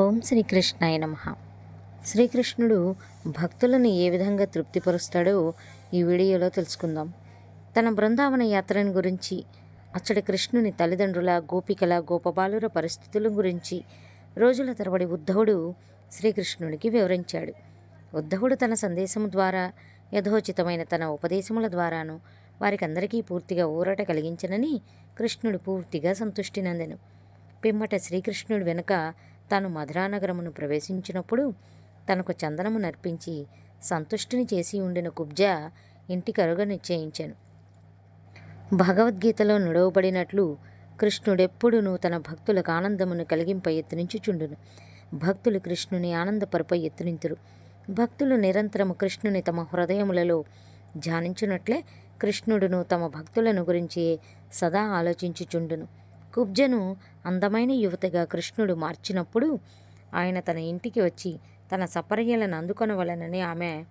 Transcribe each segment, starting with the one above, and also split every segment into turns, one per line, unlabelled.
ఓం శ్రీకృష్ణాయ నమ. శ్రీకృష్ణుడు భక్తులను ఏ విధంగా తృప్తిపరుస్తాడో ఈ వీడియోలో తెలుసుకుందాం. తన బృందావన యాత్రను గురించి అచ్చడి కృష్ణుని తల్లిదండ్రుల గోపికల గోపబాలుర పరిస్థితుల గురించి రోజుల తరబడి ఉద్ధవుడు శ్రీకృష్ణునికి వివరించాడు. ఉద్ధవుడు తన సందేశం ద్వారా యథోచితమైన తన ఉపదేశముల ద్వారాను వారికందరికీ పూర్తిగా ఊరట కలిగించనని కృష్ణుడు పూర్తిగా సంతుష్టి నందెను పిమ్మట శ్రీకృష్ణుడు వెనుక తాను మధురానగరమును ప్రవేశించినప్పుడు తనకు చందనము నర్పించి సంతుష్టిని చేసి ఉండిన కుబ్జ ఇంటి అరుగ నిశ్చయించాను. భగవద్గీతలో నుడవబడినట్లు కృష్ణుడెప్పుడునూ తన భక్తులకు ఆనందమును కలిగింప యత్నించుచుండును. భక్తులు కృష్ణుని ఆనందపరప యత్నింతురు. భక్తులు నిరంతరము కృష్ణుని తమ హృదయములలో ధ్యానించున్నట్లే కృష్ణుడును తమ భక్తులను గురించి సదా ఆలోచించుచుండును. కుబ్జను అందమైన యువతగా కృష్ణుడు మార్చినప్పుడు ఆయన తన ఇంటికి వచ్చి తన సపర్యలను అందుకొనవలనని ఆమె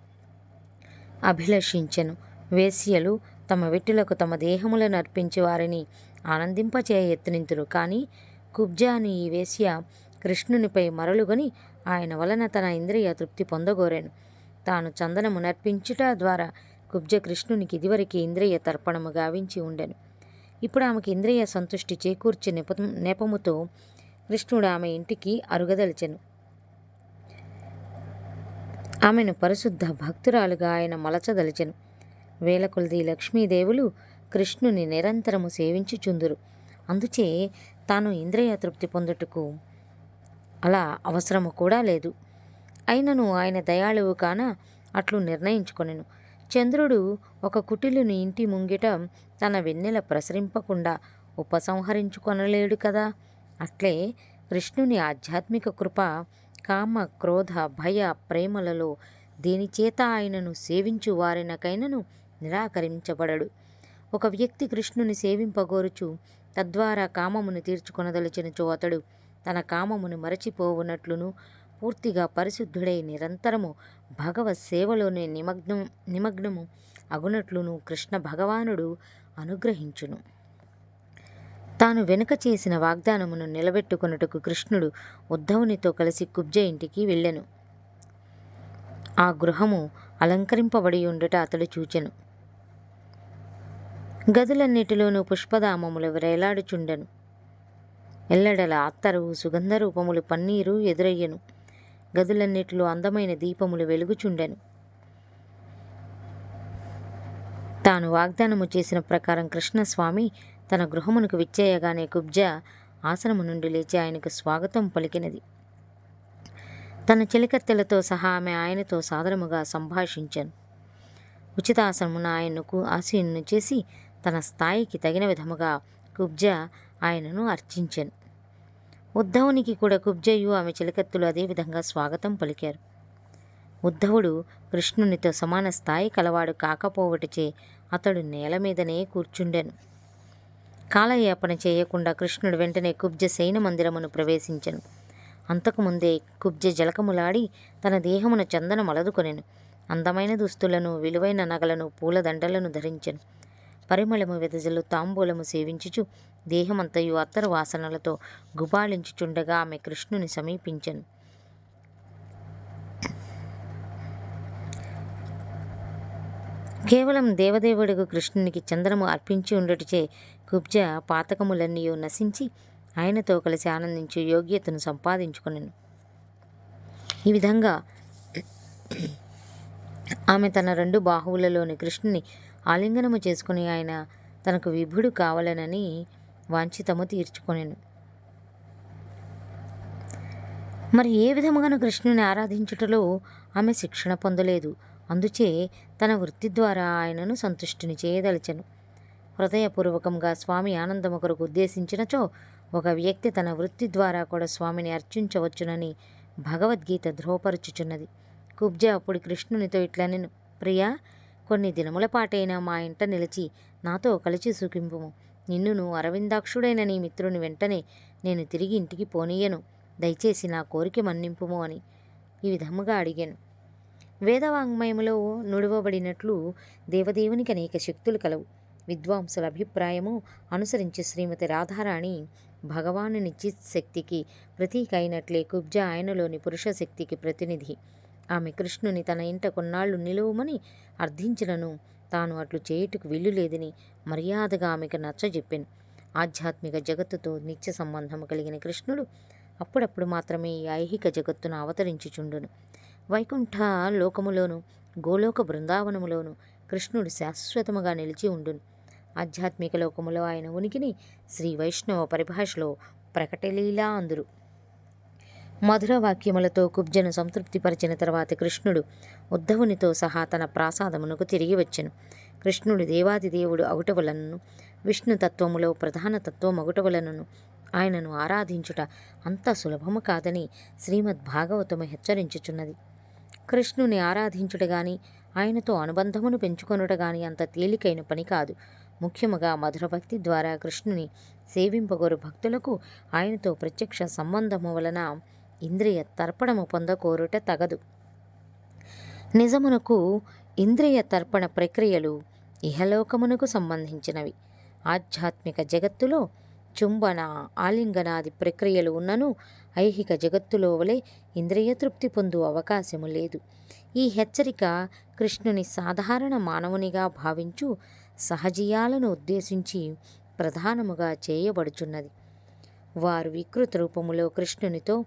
అభిలషించెను. వేశ్యలు తమ వెట్టులకు తమ దేహములను అర్పించి వారిని ఆనందింపచే యత్నింతురు. కానీ కుబ్జ అని ఈ వేశ్య కృష్ణునిపై మరలుగొని ఆయన వలన తన ఇంద్రియ తృప్తి పొందగోరాను. తాను చందనము నర్పించుట ద్వారా కుబ్జ కృష్ణునికి ఇదివరకు ఇంద్రియ తర్పణము గావించి ఉండెను. ఇప్పుడు ఆమెకు ఇంద్రియ సంతుష్టి చేకూర్చే నెప నెపముతో కృష్ణుడు ఆమె ఇంటికి అరుగదలిచెను. ఆమెను పరిశుద్ధ భక్తురాలుగా ఆయన మలచదలిచెను. వేల కొలది లక్ష్మీదేవులు కృష్ణుని నిరంతరము సేవించుచుందురు. అందుచే తాను ఇంద్రియ తృప్తి పొందుటకు అలా అవసరము కూడా లేదు. అయినను ఆయన దయాళువు కాన అట్లు నిర్ణయించుకొనెను. చంద్రుడు ఒక కుటిలుని ఇంటి ముంగిట తన వెన్నెల ప్రసరింపకుండా ఉపసంహరించుకొనలేడు కదా? అట్లే కృష్ణుని ఆధ్యాత్మిక కృప కామ క్రోధ భయ ప్రేమలలో దేనిచేత ఆయనను సేవించు వారినకైనను నిరాకరించబడడు. ఒక వ్యక్తి కృష్ణుని సేవింపగోరుచు తద్వారా కామమును తీర్చుకొనదలిచినచో అతడు తన కామమును మరచిపోవునట్లును పూర్తిగా పరిశుద్ధుడై నిరంతరము భగవత్ సేవలోనే నిమగ్నం నిమగ్నము అగునట్లును కృష్ణ భగవానుడు అనుగ్రహించును. తాను వెనుక చేసిన వాగ్దానమును నిలబెట్టుకొనుటకు కృష్ణుడు ఉద్ధవునితో కలిసి కుబ్జ ఇంటికి వెళ్ళెను. ఆ గృహము అలంకరింపబడి ఉండుట అతడు చూచెను. గదులన్నిటిలోనూ పుష్పధామములు వేలాడుచుండెను. ఎల్లడల అత్తరు సుగంధ రూపములు పన్నీరు ఎదురయ్యను. గదులన్నిటిలో అందమైన దీపములు వెలుగుచుండెను. తాను వాగ్దానము చేసిన ప్రకారం కృష్ణస్వామి తన గృహమునకు విచ్చేయగానే కుబ్జ ఆసనము నుండి లేచి ఆయనకు స్వాగతం పలికినది. తన చెలికత్తెలతో సహా ఆమె ఆయనతో సాదరముగా సంభాషించాను. ఉచితాసనమున ఆయనకు ఆసీనును చేసి తన స్థాయికి తగిన విధముగా కుబ్జ ఆయనను అర్చించాను. ఉద్ధవునికి కూడా కుబ్జయ్యు ఆమె చిలకత్తులు అదేవిధంగా స్వాగతం పలికారు. ఉద్ధవుడు కృష్ణునితో సమాన స్థాయి కలవాడు కాకపోవటచే అతడు నేల మీదనే కూర్చుండెను. కాలయాపన చేయకుండా కృష్ణుడు వెంటనే కుబ్జ శయన మందిరమును ప్రవేశించను. అంతకుముందే కుబ్జ జలకములాడి తన దేహమున చందన మలదుకొనెను అందమైన దుస్తులను విలువైన నగలను పూలదండలను ధరించెను. పరిమళము వెదజలు తాంబూలము సేవించుచు దేహమంతయు అత్తరు వాసనలతో గుబాళించుచుండగా ఆమె కృష్ణుని సమీపించను. కేవలం దేవదేవుడుగు కృష్ణునికి చంద్రము అర్పించి ఉండటచే కుబ్జ పాతకములన్నీ నశించి ఆయనతో కలిసి ఆనందించు యోగ్యతను సంపాదించుకొనెను. ఈ విధంగా ఆమె తన రెండు బాహువులలోని కృష్ణుని ఆలింగనము చేసుకుని ఆయన తనకు విభుడు కావాలనని వాంఛితము తీర్చుకొనెను. మరి ఏ విధముగాను కృష్ణుని ఆరాధించుటలో ఆమె శిక్షణ పొందలేదు. అందుచే తన వృత్తి ద్వారా ఆయనను సంతుష్టిని చేయదలిచెను. హృదయపూర్వకంగా స్వామి ఆనందము కొరకు ఉద్దేశించినచో ఒక వ్యక్తి తన వృత్తి ద్వారా కూడా స్వామిని అర్చించవచ్చునని భగవద్గీత ధ్రువపరుచుచున్నది. కుబ్జ అప్పుడు కృష్ణునితో ఇట్లా నేను ప్రియా కొన్ని దినముల పాటైనా మా ఇంట నిలిచి నాతో కలిసి సుఖింపుము. నిన్నును అరవిందాక్షుడైన నీ మిత్రుని వెంటనే నేను తిరిగి ఇంటికి పోనీయను. దయచేసి నా కోరిక మన్నింపుము అని ఈ విధముగా అడిగాను. వేదవాంగ్మయములో నుడవబడినట్లు దేవదేవునికి అనేక శక్తులు కలవు. విద్వాంసుల అభిప్రాయము అనుసరించి శ్రీమతి రాధారాణి భగవాను నిశ్చిత్ శక్తికి ప్రతీక అయినట్లే కుబ్జ ఆయనలోని పురుష శక్తికి ప్రతినిధి. ఆమె కృష్ణుని తన ఇంట కొన్నాళ్ళు నిలువమని అర్థించినను. తాను అట్లు చేయుటకు వీలు లేదని మర్యాదగా ఆమెకు నచ్చజెప్పాను ఆధ్యాత్మిక జగత్తుతో నిత్య సంబంధము కలిగిన కృష్ణుడు అప్పుడప్పుడు మాత్రమే ఈ ఐహిక జగత్తును అవతరించుచుండును. వైకుంఠ లోకములోను గోలోక బృందావనములోను కృష్ణుడు శాశ్వతముగా నిలిచి ఉండును. ఆధ్యాత్మిక లోకములో ఆయన ఉనికిని శ్రీ వైష్ణవ పరిభాషలో ప్రకటలీలా అందురు మధుర వాక్యములతో కుబ్జను సంతృప్తిపరిచిన తర్వాత కృష్ణుడు ఉద్ధవునితో సహా తన ప్రాసాదమునకు తిరిగి వచ్చెను. కృష్ణుడు దేవాది దేవుడు విష్ణుతత్వములో ప్రధాన తత్వం అగుటవలనను ఆయనను ఆరాధించుట అంత సులభము కాదని శ్రీమద్ భాగవతము హెచ్చరించుచున్నది. కృష్ణుని ఆరాధించుట గాని ఆయనతో అనుబంధమును పెంచుకొనుట గాని అంత తేలికైన పని కాదు. ముఖ్యముగా మధుర భక్తి ద్వారా కృష్ణుని సేవింపగోరు భక్తులకు ఆయనతో ప్రత్యక్ష సంబంధము వలన ఇంద్రియ తర్పణము పొందకోరుట తగదు. నిజమునకు ఇంద్రియ తర్పణ ప్రక్రియలు ఇహలోకమునకు సంబంధించినవి. ఆధ్యాత్మిక జగత్తులో చుంబన ఆలింగనాది ప్రక్రియలు ఉన్నను ఐహిక జగత్తులో వలె ఇంద్రియ తృప్తి పొందు అవకాశము లేదు. ఈ హెచ్చరిక కృష్ణుని సాధారణ మానవునిగా భావించు సహజీయాలను ఉద్దేశించి ప్రధానముగా చేయబడుచున్నది. వారు వికృత రూపములో కృష్ణునితో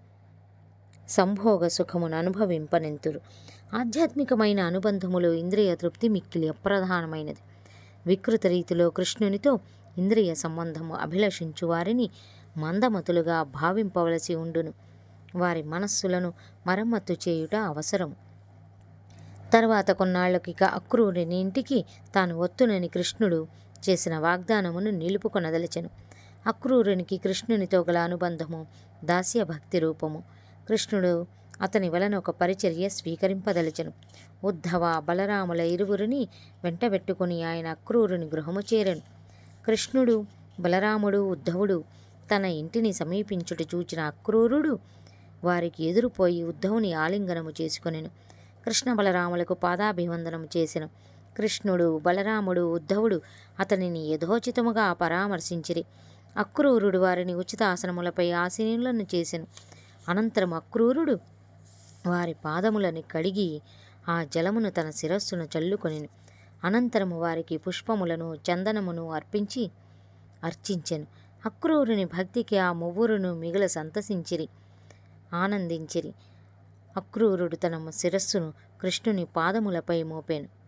సంభోగ సుఖమును అనుభవింపనెంతురు. ఆధ్యాత్మికమైన అనుబంధములో ఇంద్రియ తృప్తి మిక్కిలి అప్రధానమైనది. వికృత రీతిలో కృష్ణునితో ఇంద్రియ సంబంధము అభిలషించు వారిని మందమతులుగా భావింపవలసి ఉండును. వారి మనస్సులను మరమ్మత్తు చేయుట అవసరం తర్వాత కొన్నాళ్ళకు ఇక అక్రూరుని ఇంటికి తాను వత్తునని కృష్ణుడు చేసిన వాగ్దానమును నిలుపుకొనదలిచెను. అక్రూరునికి కృష్ణునితో గల అనుబంధము దాస్య భక్తి రూపము. కృష్ణుడు అతని వలన ఒక పరిచర్య స్వీకరింపదలిచెను. ఉద్ధవ బలరాముల ఇరువురిని వెంటబెట్టుకుని ఆయన అక్రూరుని గృహము చేరను. కృష్ణుడు బలరాముడు ఉద్ధవుడు తన ఇంటిని సమీపించుట చూచిన అక్రూరుడు వారికి ఎదురుపోయి ఉద్ధవుని ఆలింగనము చేసుకొనెను. కృష్ణ బలరాములకు పాదాభివందనము చేసెను. కృష్ణుడు బలరాముడు ఉద్ధవుడు అతనిని యథోచితముగా పరామర్శించిరి. అక్రూరుడు వారిని ఉచిత ఆసనములపై ఆసీనులను చేసెను. అనంతరం అక్రూరుడు వారి పాదములని కడిగి ఆ జలమును తన శిరస్సును చల్లుకొని అనంతరము వారికి పుష్పములను చందనమును అర్పించి అర్చించెను. అక్రూరుని భక్తికి ఆ మువ్వురును మిగిల సంతసించిరి ఆనందించిరి. అక్రూరుడు తన శిరస్సును కృష్ణుని పాదములపై మోపాను.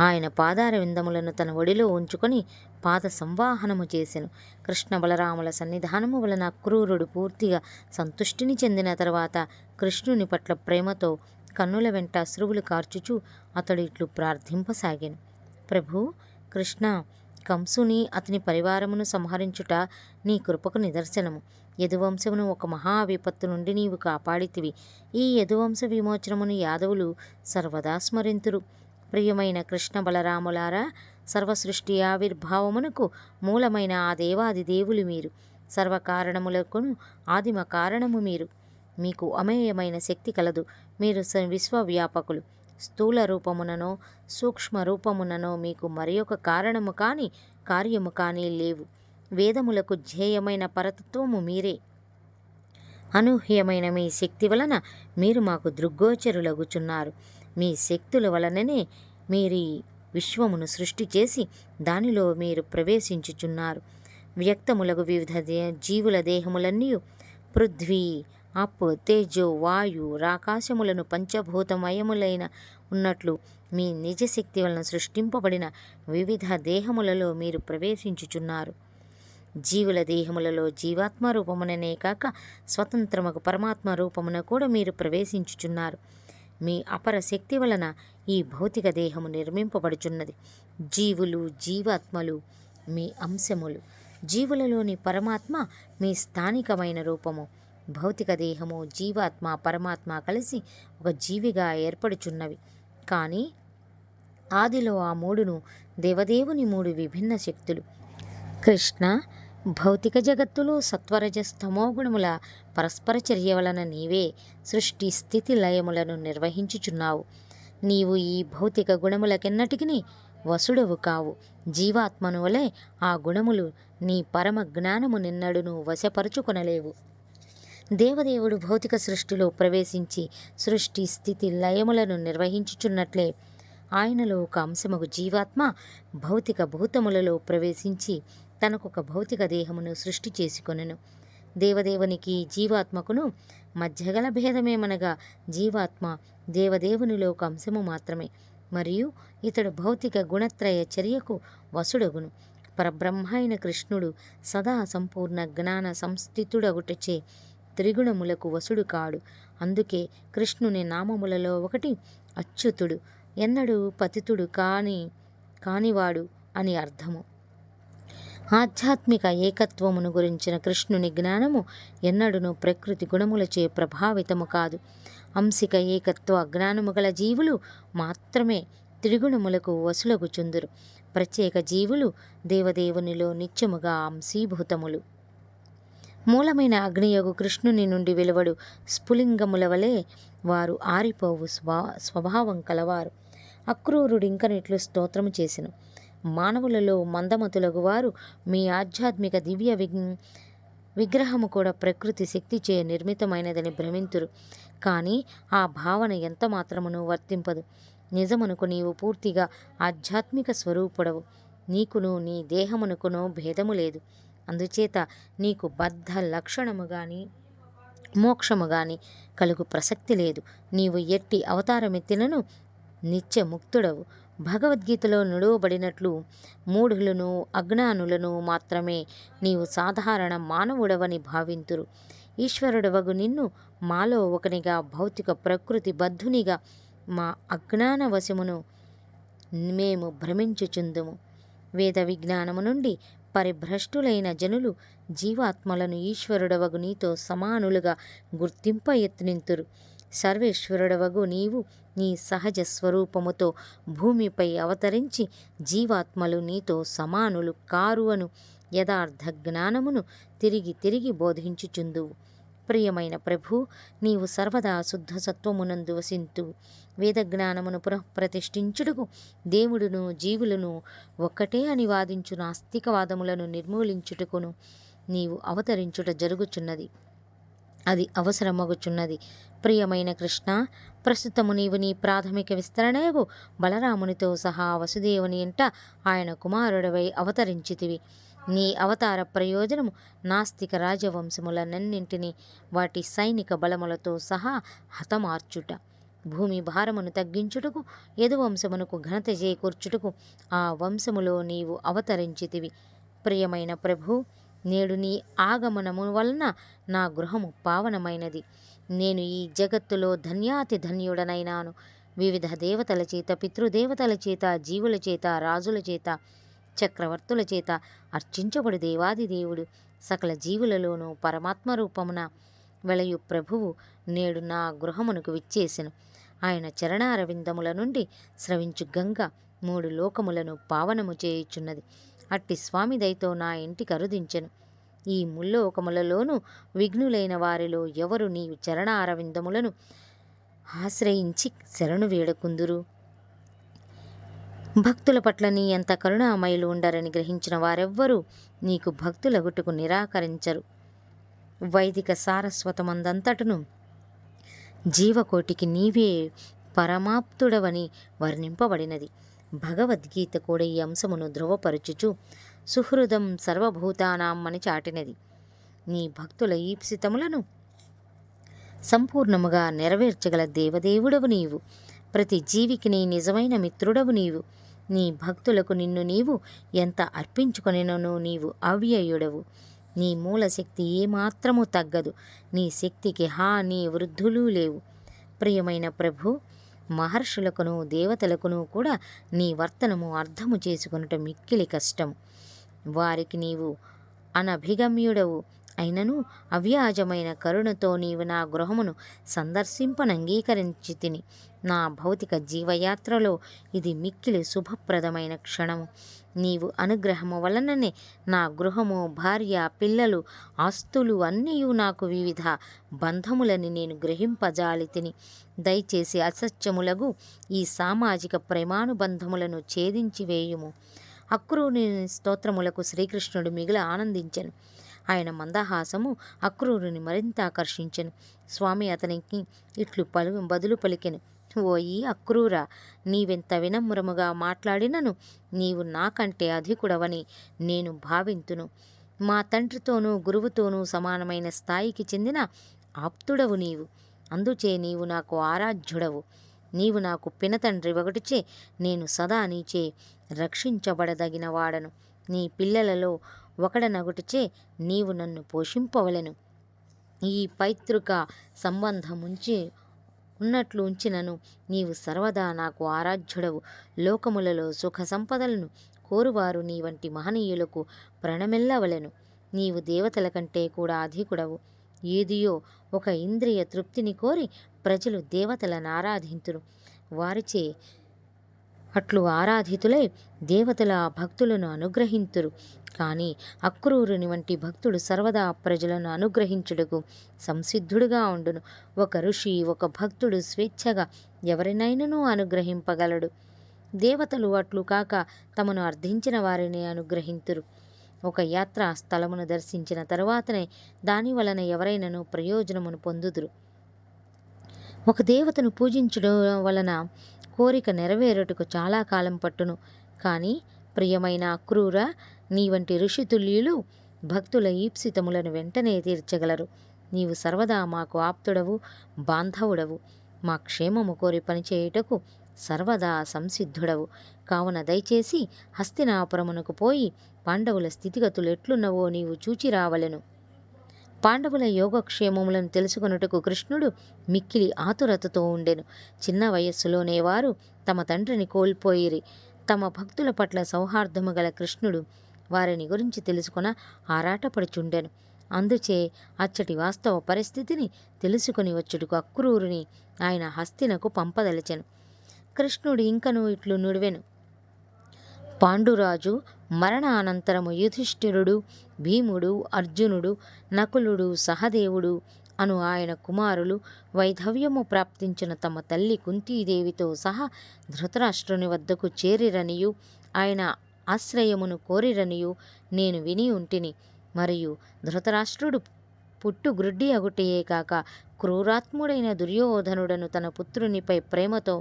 ఆయన పాదార విందములను తన ఒడిలో ఉంచుకొని పాద సంవాహనము చేసెను. కృష్ణ బలరాముల సన్నిధానము వలన క్రూరుడు పూర్తిగా సంతుష్టిని చెందిన తర్వాత కృష్ణుని పట్ల ప్రేమతో కన్నుల వెంట అశ్రువులు కార్చుచు అతడు ఇట్లు ప్రార్థింపసాగాను. ప్రభు కృష్ణ కంసుని అతని పరివారమును సంహరించుట నీ కృపకు నిదర్శనము. యదువంశమును ఒక మహా విపత్తు నుండి నీవు కాపాడితివి. ఈ యదువంశ విమోచనమును యాదవులు సర్వదా స్మరింతురు. ప్రియమైన కృష్ణ బలరాములారా సర్వసృష్టి ఆవిర్భావమునకు మూలమైన ఆ దేవాది దేవులు మీరు. సర్వకారణములకును ఆదిమ కారణము మీరు. మీకు అమేయమైన శక్తి కలదు. మీరు విశ్వవ్యాపకులు. స్థూల రూపముననో సూక్ష్మ రూపముననో మీకు మరి ఒక కారణము కాని కార్యము కానీ లేవు. వేదములకు ధ్యేయమైన పరతత్వము మీరే. అనూహ్యమైన మీ శక్తి వలన మీరు మాకు దృగ్గోచరులగుచున్నారు. మీ శక్తుల వలననే మీరీ విశ్వమును సృష్టి చేసి దానిలో మీరు ప్రవేశించుచున్నారు. వ్యక్తములకు వివిధ దే జీవుల దేహములన్నీ పృథ్వీ అప్ తేజో వాయు రాకాశములను పంచభూతమయములైన ఉన్నట్లు మీ నిజశక్తి వలన సృష్టింపబడిన వివిధ దేహములలో మీరు ప్రవేశించుచున్నారు. జీవుల దేహములలో జీవాత్మ రూపముననే కాక స్వతంత్రముకు పరమాత్మ రూపమున కూడా మీరు ప్రవేశించుచున్నారు. మీ అపర శక్తి వలన ఈ భౌతిక దేహము నిర్మింపబడుచున్నది. జీవులు జీవాత్మలు మీ అంశములు. జీవులలోని పరమాత్మ మీ స్థానికమైన రూపము. భౌతిక దేహము జీవాత్మ పరమాత్మ కలిసి ఒక జీవిగా ఏర్పడుచున్నవి. కానీ ఆదిలో ఆ మూడును దేవదేవుని మూడు విభిన్న శక్తులు. కృష్ణ భౌతిక జగత్తులో సత్వరజస్తమో గుణముల పరస్పర చర్య వలన నీవే సృష్టి స్థితి లయములను నిర్వహించుచున్నావు. నీవు ఈ భౌతిక గుణములకెన్నటికి వసుడవు కావు. జీవాత్మను వలె ఆ గుణములు నీ పరమ జ్ఞానము నిన్నడును వశపరుచుకొనలేవు. దేవదేవుడు భౌతిక సృష్టిలో ప్రవేశించి సృష్టి స్థితి లయములను నిర్వహించుచున్నట్లే ఆయనలో ఒక అంశముగు జీవాత్మ భౌతిక భూతములలో ప్రవేశించి తనకొక భౌతిక దేహమును సృష్టి చేసుకొనెను. దేవదేవునికి జీవాత్మకును మధ్యగల భేదమేమనగా జీవాత్మ దేవదేవునిలో ఒక అంశము మాత్రమే. మరియు ఇతడు భౌతిక గుణత్రయ చర్యకు వసుడగును. పరబ్రహ్మ అయిన కృష్ణుడు సదా సంపూర్ణ జ్ఞాన సంస్థితుడగుటచే త్రిగుణములకు వసుడు కాడు. అందుకే కృష్ణుని నామములలో ఒకటి అచ్యుతుడు. ఎన్నడూ పతితుడు కాని కానివాడు అని అర్థము. ఆధ్యాత్మిక ఏకత్వమును గురించిన కృష్ణుని జ్ఞానము ఎన్నడును ప్రకృతి గుణములచే ప్రభావితము కాదు. అంశిక ఏకత్వ జ్ఞానము గల జీవులు మాత్రమే త్రిగుణములకు వసులగుచుందురు. ప్రత్యేక జీవులు దేవదేవునిలో నిత్యముగా అంశీభూతములు. మూలమైన అగ్నియోగు కృష్ణుని నుండి వెలువడు స్ఫులింగముల వలె వారు ఆరిపోవు స్వభావం కలవారు. అక్రూరుడింకనిట్లు స్తోత్రము చేసెను. మానవులలో మందమతులకు వారు మీ ఆధ్యాత్మిక దివ్య విగ్ విగ్రహము కూడా ప్రకృతి శక్తిచే నిర్మితమైనదని భ్రమింతురు. కానీ ఆ భావన ఎంత మాత్రమును వర్తింపదు. నిజమునకు నీవు పూర్తిగా ఆధ్యాత్మిక స్వరూపుడవు. నీకును నీ దేహమునకును భేదము లేదు. అందుచేత నీకు బద్ధ లక్షణము కానీ మోక్షము గాని కలుగు ప్రసక్తి లేదు. నీవు ఎట్టి అవతారమెత్తినను నిత్య ముక్తుడవు. భగవద్గీతలో నుడవబడినట్లు మూఢులను అజ్ఞానులను మాత్రమే నీవు సాధారణ మానవుడవని భావింతురు. ఈశ్వరుడవగు నిన్ను మాలో ఒకనిగా భౌతిక ప్రకృతి బద్ధునిగా మా అజ్ఞాన వశమును మేము భ్రమించుచుందుము. వేద విజ్ఞానము నుండి పరిభ్రష్టులైన జనులు జీవాత్మలను ఈశ్వరుడవగు నీతో సమానులుగా గుర్తింప యత్నింతురు. సర్వేశ్వరుడవగు నీవు నీ సహజ స్వరూపముతో భూమిపై అవతరించి జీవాత్మలు నీతో సమానులు కారు అను యథార్థ జ్ఞానమును తిరిగి తిరిగి బోధించుచుందువు ప్రియమైన ప్రభు నీవు సర్వదా శుద్ధ సత్వమునందు వసింతు. వేద జ్ఞానమును దేవుడును జీవులను ఒక్కటే అని వాదించు నాస్తికవాదములను నిర్మూలించుటకును నీవు అవతరించుట జరుగుచున్నది. అది అవసరమగుచున్నది. ప్రియమైన కృష్ణ ప్రస్తుతము నీవు నీ ప్రాథమిక విస్తరణయగు బలరామునితో సహా వసుదేవుని ఇంట ఆయన కుమారుడవై అవతరించితివి. నీ అవతార ప్రయోజనము నాస్తిక రాజవంశములనన్నింటినీ వాటి సైనిక బలములతో సహా హతమార్చుట. భూమి భారమును తగ్గించుటకు యదువంశమునకు ఘనత చేకూర్చుటకు ఆ వంశములో నీవు అవతరించితివి. ప్రియమైన ప్రభు నేడు నీ ఆగమనము వలన నా గృహము పావనమైనది. నేను ఈ జగత్తులో ధన్యాతి ధన్యుడనైనాను. వివిధ దేవతల చేత పితృదేవతల చేత జీవుల చేత రాజుల చేత చక్రవర్తుల చేత అర్చించబడు దేవాది దేవుడు. సకల జీవులలోనూ పరమాత్మ రూపమున వెలయు ప్రభువు నేడు నా గృహమునకు విచ్చేసెను. ఆయన చరణారవిందముల నుండి స్రవించు గంగ మూడు లోకములను పావనము చేయుచున్నది. అట్టి స్వామి దయతో నా ఇంటి కరుదించెను ఈ ముల్లోకములలోనూ విఘ్నులైన వారిలో ఎవరు నీ చరణ అరవిందములను ఆశ్రయించి శరణు వేడుకుందురు? భక్తుల పట్ల నీ ఎంత కరుణామయులు ఉండరని గ్రహించిన వారెవ్వరూ నీకు భక్తుల గుట్టుకు నిరాకరించరు. వైదిక సారస్వతమందంతటను జీవకోటికి నీవే పరమాప్తుడవని వర్ణింపబడినది. భగవద్గీత కూడా ఈ అంశమును ధృవపరచుచు సుహృదం సర్వభూతానాం అని చాటినది. నీ భక్తుల ఈప్సితములను సంపూర్ణముగా నెరవేర్చగల దేవదేవుడవు నీవు. ప్రతి జీవికి నీ నిజమైన మిత్రుడవు నీవు. నీ భక్తులకు నిన్ను నీవు ఎంత అర్పించుకొనినను నీవు అవ్యయుడవు. నీ మూల శక్తి ఏమాత్రము తగ్గదు. నీ శక్తికి హాని వృద్ధులు లేవు. ప్రియమైన ప్రభు మహర్షులకును దేవతలకును కూడా నీ వర్తనము అర్థము చేసుకొనుట మిక్కిలి కష్టం. వారికి నీవు అనభిగమ్యుడవు. అయినను అవ్యాజమైన కరుణతో నీవు నా గృహమును సందర్శింపనంగీకరించి తిని నా భౌతిక జీవయాత్రలో ఇది మిక్కిలి శుభప్రదమైన క్షణము. నీవు అనుగ్రహము వలననే నా గృహము భార్య పిల్లలు ఆస్తులు అన్నీ నాకు వివిధ బంధములని నేను గ్రహింపజాలి తిని దయచేసి అసత్యములగు ఈ సామాజిక ప్రేమానుబంధములను ఛేదించి వేయుము అక్రూని స్తోత్రములకు శ్రీకృష్ణుడు మిగిలి ఆనందించను. ఆయన మందహాసము అక్రూరుని మరింత ఆకర్షించెను. స్వామి అతనికి ఇట్లు పలు బదులు పలికెను. ఓయి అక్రూర నీవెంత వినమ్రముగా మాట్లాడినను? నీవు నాకంటే అధికుడవని నేను భావింతును. మా తండ్రితోనూ గురువుతోనూ సమానమైన స్థాయికి చెందిన ఆప్తుడవు నీవు. అందుచే నీవు నాకు ఆరాధ్యుడవు. నీవు నాకు పినతండ్రి ఒకటిచే నేను సదా నీచే రక్షించబడదగిన వాడను నీ పిల్లలలో ఒకడనగుటచే నీవు నన్ను పోషింపవలెను. ఈ పైతృక సంబంధముంచి ఉన్నట్లు ఉంచినను. నీవు సర్వదా నాకు ఆరాధ్యుడవు. లోకములలో సుఖ సంపదలను కోరువారు నీ వంటి మహనీయులకు ప్రణమెల్లవలెను. నీవు దేవతల కంటే కూడా అధికుడవు. ఏదియో ఒక ఇంద్రియ తృప్తిని కోరి ప్రజలు దేవతలను ఆరాధింతురు. వారిచే అట్లు ఆరాధితులై దేవతల భక్తులను అనుగ్రహింతురు. కానీ అక్రూరుని వంటి భక్తుడు సర్వదా ప్రజలను అనుగ్రహించుటకు సంసిద్ధుడుగా ఉండును. ఒక ఋషి ఒక భక్తుడు స్వేచ్ఛగా ఎవరినైనను అనుగ్రహింపగలడు. దేవతలు అట్లు కాక తమను అర్థించిన వారిని అనుగ్రహింతురు. ఒక యాత్రా స్థలమును దర్శించిన తరువాతనే దాని వలన ఎవరైనను ప్రయోజనమును పొందుదురు. ఒక దేవతను పూజించడం వలన కోరిక నెరవేరుటకు చాలా కాలం పట్టును. కానీ ప్రియమైన అక్రూర నీ వంటి ఋషితుల్యులు భక్తుల ఈప్సితములను వెంటనే తీర్చగలరు. నీవు సర్వదా మాకు ఆప్తుడవు బాంధవుడవు. మా క్షేమము కోరి పనిచేయుటకు సర్వదా సంసిద్ధుడవు. కావున దయచేసి హస్తినాపురమునకు పోయి పాండవుల స్థితిగతులు ఎట్లున్నవో నీవు చూచి రావలెను. పాండవుల యోగక్షేమములను తెలుసుకొనుటకు కృష్ణుడు మిక్కిలి ఆతురతతో ఉండెను. చిన్న వయస్సులోనే వారు తమ తండ్రిని కోల్పోయిరి. తమ భక్తుల పట్ల సౌహార్దము గల కృష్ణుడు వారిని గురించి తెలుసుకొన ఆరాటపడుచుండెను. అందుచే అచ్చటి వాస్తవ పరిస్థితిని తెలుసుకుని వచ్చుటకు అక్రూరుని ఆయన హస్తినకు పంపదలిచెను. కృష్ణుడు ఇంకను ఇట్లు నుడివెను. పాండురాజు మరణ అనంతరము యుధిష్ఠిరుడు భీముడు అర్జునుడు నకులుడు సహదేవుడు అను ఆయన కుమారులు వైధవ్యము ప్రాప్తించిన తమ తల్లి కుంతీదేవితో సహా ధృతరాష్ట్రుని వద్దకు చేరిరనియు ఆయన ఆశ్రయమును కోరిరనియు నేను విని ఉంటిని. మరియు ధృతరాష్ట్రుడు పుట్టు గ్రుడ్డి అగుటయే కాక క్రూరాత్ముడైన దుర్యోధనుడను తన పుత్రునిపై ప్రేమతో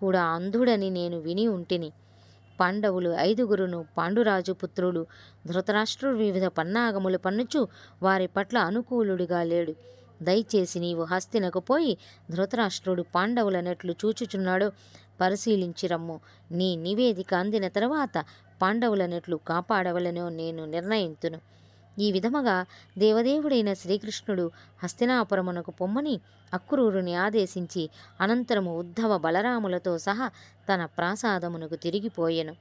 కూడా అంధుడని నేను విని ఉంటిని. పాండవులు ఐదుగురును పాండురాజు పుత్రులు ధృతరాష్ట్రుడు వివిధ పన్నాగములు పన్నుచు వారి పట్ల అనుకూలుడిగా లేడు. దయచేసి నీవు హస్తినకు పోయి ధృతరాష్ట్రుడు పాండవులనట్లు చూచుచున్నాడు. పరిశీలించి రమ్ము. నీ నివేదిక అందిన తర్వాత పాండవులనట్లు కాపాడవలను నేను నిర్ణయింతును. ఈ విధముగా దేవదేవుడైన శ్రీకృష్ణుడు హస్తినాపురమునకు పొమ్మని అక్రూరుని ఆదేశించి అనంతరము ఉద్ధవ బలరాములతో సహా తన ప్రాసాదమునకు తిరిగిపోయెను.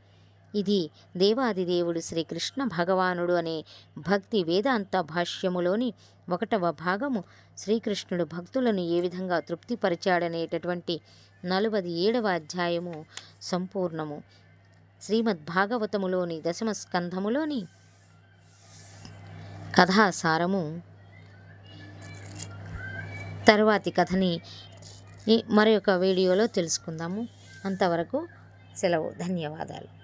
ఇది దేవాదిదేవుడు శ్రీకృష్ణ భగవానుడు అనే భక్తి వేదాంత భాష్యములోని ఒకటవ భాగము. శ్రీకృష్ణుడు భక్తులను ఏ విధంగా తృప్తిపరిచాడనేటటువంటి నలువది ఏడవ అధ్యాయము సంపూర్ణము. శ్రీమద్ భాగవతములోని దశమ స్కంధములోని కథాసారము. తరువాతి కథని మరొక వీడియోలో తెలుసుకుందాము. అంతవరకు సెలవు. ధన్యవాదాలు.